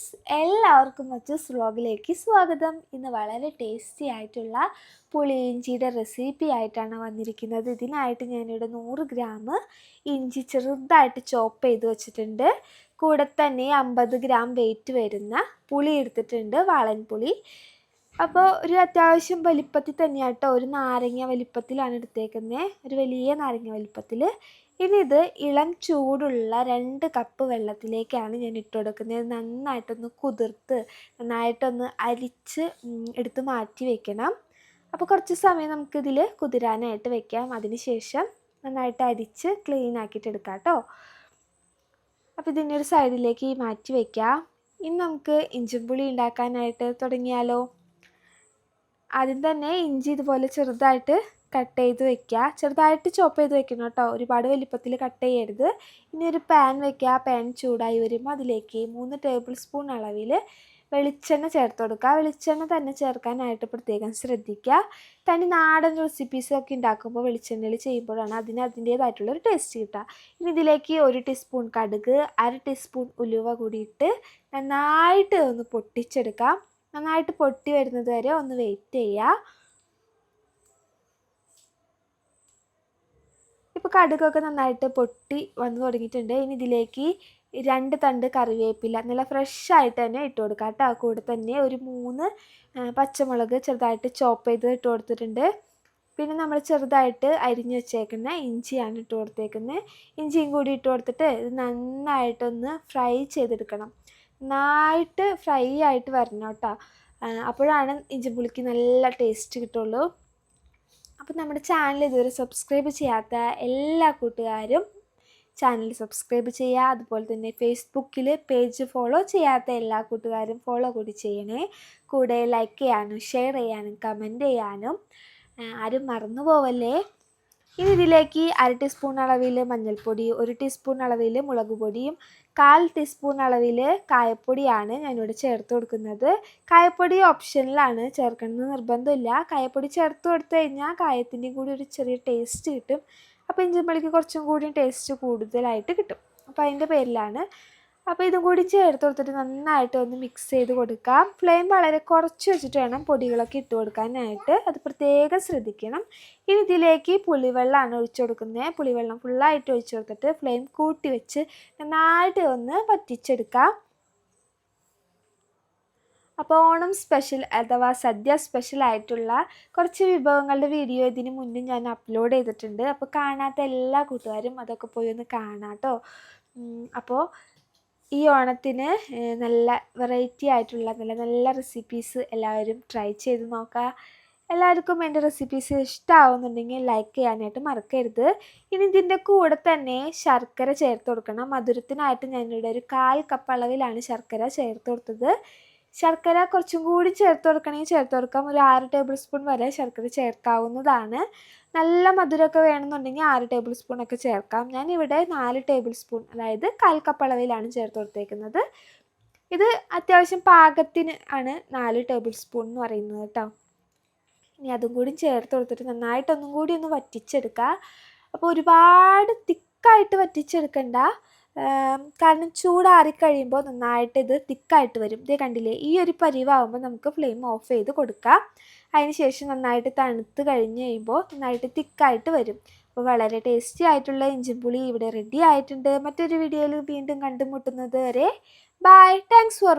Friends എല്ലാവർക്കും മച്ചൂസ് സ്ലോഗിലേക്ക് സ്വാഗതം. ഇന്ന് വളരെ ടേസ്റ്റി ആയിട്ടുള്ള പുളിയിഞ്ചിയുടെ റെസിപ്പി ആയിട്ടാണ് വന്നിരിക്കുന്നത്. ഇതിനായിട്ട് ഞാനിവിടെ നൂറ് ഗ്രാം ഇഞ്ചി ചെറുതായിട്ട് ചോപ്പ് ചെയ്ത് വെച്ചിട്ടുണ്ട്. കൂടെ തന്നെ അമ്പത് ഗ്രാം വെയിറ്റ് വരുന്ന പുളി എടുത്തിട്ടുണ്ട് വാളൻപുളി അപ്പോൾ ഒരു അത്യാവശ്യം വലിപ്പത്തിൽ തന്നെയാട്ടോ. ഒരു നാരങ്ങ വലിപ്പത്തിലാണ് എടുത്തേക്കുന്നത് ഒരു വലിയ നാരങ്ങ വലിപ്പത്തിൽ ഇനി ഇത് ഇളം ചൂടുള്ള രണ്ട് കപ്പ് വെള്ളത്തിലേക്കാണ് ഞാൻ ഇട്ട് കൊടുക്കുന്നത്. നന്നായിട്ടൊന്ന് കുതിർത്ത് നന്നായിട്ടൊന്ന് അരിച്ച് എടുത്ത് മാറ്റി വെക്കണം. അപ്പോൾ കുറച്ച് സമയം നമുക്കിതിൽ കുതിരാനായിട്ട് വെക്കാം. അതിനുശേഷം നന്നായിട്ട് അരിച്ച് ക്ലീൻ ആക്കിയിട്ട് എടുക്കാം കേട്ടോ അപ്പോൾ ഇതിന്റെ ഒരു സൈഡിലേക്ക് മാറ്റി വെക്കാം. ഇനി നമുക്ക് ഇഞ്ചിപ്പുളി ഉണ്ടാക്കാനായിട്ട് തുടങ്ങിയാലോ? ആദ്യം തന്നെ ഇഞ്ചി ഇതുപോലെ ചെറുതായിട്ട് കട്ട് ചെയ്ത് വെക്കുക ചെറുതായിട്ട് ചോപ്പ് ചെയ്ത് വെക്കണം കേട്ടോ. ഒരുപാട് വലിപ്പത്തിൽ കട്ട് ചെയ്യരുത്. ഇനി ഒരു പാൻ വെക്കുക പാൻ ചൂടായി വരുമ്പോൾ അതിലേക്ക് മൂന്ന് ടേബിൾ സ്പൂൺ അളവിൽ വെളിച്ചെണ്ണ ചേർത്ത് കൊടുക്കുക വെളിച്ചെണ്ണ തന്നെ ചേർക്കാനായിട്ട് പ്രത്യേകം ശ്രദ്ധിക്കുക തനി നാടൻ റെസിപ്പീസൊക്കെ ഉണ്ടാക്കുമ്പോൾ വെളിച്ചെണ്ണയിൽ ചെയ്യുമ്പോഴാണ് അതിന് അതിന്റേതായിട്ടുള്ളൊരു ടേസ്റ്റ് കിട്ടുക. ഇനി ഇതിലേക്ക് ഒരു ടീസ്പൂൺ കടുക് അര ടീസ്പൂൺ ഉലുവ കൂടിയിട്ട് നന്നായിട്ട് ഒന്ന് പൊട്ടിച്ചെടുക്കാം. നന്നായിട്ട് പൊട്ടി വരുന്നത് വരെ ഒന്ന് വെയിറ്റ് ചെയ്യുക. ഇപ്പോൾ കടുകൊക്കെ നന്നായിട്ട് പൊട്ടി വന്നു തുടങ്ങിയിട്ടുണ്ട്. ഇനി ഇതിലേക്ക് രണ്ട് തണ്ട് കറിവേപ്പില നല്ല ഫ്രഷ് ആയിട്ട് തന്നെ ഇട്ട് കൊടുക്കുക കേട്ടോ. കൂടെ തന്നെ ഒരു മൂന്ന് പച്ചമുളക് ചെറുതായിട്ട് ചോപ്പ് ചെയ്ത് ഇട്ട് കൊടുത്തിട്ടുണ്ട്. പിന്നെ നമ്മൾ ചെറുതായിട്ട് അരിഞ്ഞ് വെച്ചേക്കുന്ന ഇഞ്ചിയാണ് ഇട്ട് കൊടുത്തേക്കുന്നത് ഇഞ്ചിയും കൂടി ഇട്ട് കൊടുത്തിട്ട് ഇത് നന്നായിട്ടൊന്ന് ഫ്രൈ ചെയ്തെടുക്കണം. നന്നായിട്ട് ഫ്രൈ ആയിട്ട് വരണം കേട്ടോ. അപ്പോഴാണ് ഇഞ്ചിപ്പുളിക്ക് നല്ല ടേസ്റ്റ് കിട്ടുള്ളൂ. അപ്പോൾ നമ്മുടെ ചാനൽ ഇതുവരെ സബ്സ്ക്രൈബ് ചെയ്യാത്ത എല്ലാ കൂട്ടുകാരും ചാനൽ സബ്സ്ക്രൈബ് ചെയ്യുക. അതുപോലെ തന്നെ ഫേസ്ബുക്കിൽ പേജ് ഫോളോ ചെയ്യാത്ത എല്ലാ കൂട്ടുകാരും ഫോളോ കൂടി ചെയ്യണേ. കൂടെ ലൈക്ക് ചെയ്യാനും ഷെയർ ചെയ്യാനും കമന്റ് ചെയ്യാനും ആരും മറന്നു പോവല്ലേ? ഇനി ഇതിലേക്ക് അര ടീസ്പൂൺ അളവിൽ മഞ്ഞൾപ്പൊടി ഒരു ടീസ്പൂൺ അളവിൽ മുളക് പൊടിയും കാൽ ടീസ്പൂൺ അളവിൽ കായപ്പൊടിയാണ് ഞാനിവിടെ ചേർത്ത് കൊടുക്കുന്നത്. കായപ്പൊടി ഓപ്ഷനിലാണ് ചേർക്കണമെന്ന് നിർബന്ധമില്ല. കായപ്പൊടി ചേർത്ത് കൊടുത്തു കഴിഞ്ഞാൽ കായത്തിന്റെയും കൂടി ഒരു ചെറിയ ടേസ്റ്റ് കിട്ടും. അപ്പോൾ ഇഞ്ചിമ്പളിക്ക് കുറച്ചും കൂടി ടേസ്റ്റ് കൂടുതലായിട്ട് കിട്ടും. അപ്പോൾ അതിന്റെ പേരിലാണ് അപ്പോൾ ഇതും കൂടി ചേർത്ത് കൊടുത്തിട്ട് നന്നായിട്ട് ഒന്ന് മിക്സ് ചെയ്ത് കൊടുക്കാം. ഫ്ലെയിം വളരെ കുറച്ച് വെച്ചിട്ട് വേണം പൊടികളൊക്കെ ഇട്ട് കൊടുക്കാനായിട്ട്. അത് പ്രത്യേകം ശ്രദ്ധിക്കണം. ഇനി ഇതിലേക്ക് പുളിവെള്ളമാണ് ഒഴിച്ചു കൊടുക്കുന്നത്. പുളിവെള്ളം ഫുള്ളായിട്ട് ഒഴിച്ചു കൊടുത്തിട്ട് ഫ്ലെയിം കൂട്ടി വെച്ച് നന്നായിട്ട് ഒന്ന് വറ്റിച്ചെടുക്കാം. അപ്പോൾ ഓണം സ്പെഷ്യൽ അഥവാ സദ്യ സ്പെഷ്യൽ ആയിട്ടുള്ള കുറച്ച് വിഭവങ്ങളുടെ വീഡിയോ ഇതിന് മുന്നേ ഞാൻ അപ്ലോഡ് ചെയ്തിട്ടുണ്ട്. അപ്പോൾ കാണാത്ത എല്ലാ കൂട്ടുകാരും അതൊക്കെ പോയി ഒന്ന് കാണാം കേട്ടോ അപ്പോൾ ഈ ഓണത്തിന് നല്ല വെറൈറ്റി ആയിട്ടുള്ള നല്ല നല്ല റെസിപ്പീസ് എല്ലാവരും ട്രൈ ചെയ്ത് നോക്കുക എല്ലാവർക്കും എന്റെ റെസിപ്പീസ് ഇഷ്ടമാവുന്നുണ്ടെങ്കിൽ ലൈക്ക് ചെയ്യാനായിട്ട് മറക്കരുത്. ഇനി ഇതിന്റെ കൂടെ തന്നെ ശർക്കര ചേർത്ത് കൊടുക്കണം. മധുരത്തിനായിട്ട് ഞാനിവിടെ ഒരു കാൽ കപ്പ് അളവിലാണ് ശർക്കര ചേർത്ത് കൊടുത്തത്. ശർക്കര കുറച്ചും കൂടി ചേർത്ത് കൊടുക്കണമെങ്കിൽ ചേർത്ത് കൊടുക്കാം. ഒരു ആറ് ടേബിൾ സ്പൂൺ വരെ ശർക്കര ചേർക്കാവുന്നതാണ്. നല്ല മധുരമൊക്കെ വേണമെന്നുണ്ടെങ്കിൽ ആറ് ടേബിൾ സ്പൂൺ ഒക്കെ ചേർക്കാം. ഞാൻ ഇവിടെ നാല് ടേബിൾ സ്പൂൺ അതായത് കാൽ കപ്പ് അളവിലാണ് ചേർത്ത് കൊടുത്തേക്കുന്നത്. ഇത് അത്യാവശ്യം പാകത്തിന് ആണ് നാല് ടേബിൾ സ്പൂൺ എന്ന് പറയുന്നത് കേട്ടോ. ഇനി അതും കൂടി ചേർത്ത് കൊടുത്തിട്ട് നന്നായിട്ടൊന്നും കൂടി ഒന്ന് വറ്റിച്ചെടുക്കുക അപ്പോൾ ഒരുപാട് തിക്കായിട്ട് വറ്റിച്ചെടുക്കണ്ട. കാരണം ചൂടാറി കഴിയുമ്പോൾ നന്നായിട്ട് ഇത് തിക്കായിട്ട് വരും. ഇതേ കണ്ടില്ലേ ഈ ഒരു പരിവാകുമ്പോൾ നമുക്ക് ഫ്ലെയിം ഓഫ് ചെയ്ത് കൊടുക്കാം. അതിന് ശേഷം നന്നായിട്ട് തണുത്ത് കഴിഞ്ഞ് കഴിയുമ്പോൾ നന്നായിട്ട് തിക്കായിട്ട് വരും. അപ്പോൾ വളരെ ടേസ്റ്റി ആയിട്ടുള്ള ഇഞ്ചിപ്പുളി ഇവിടെ റെഡി ആയിട്ടുണ്ട്. മറ്റൊരു വീഡിയോയിൽ വീണ്ടും കണ്ടുമുട്ടുന്നത് വരെ ബൈ താങ്ക്സ് ഫോർ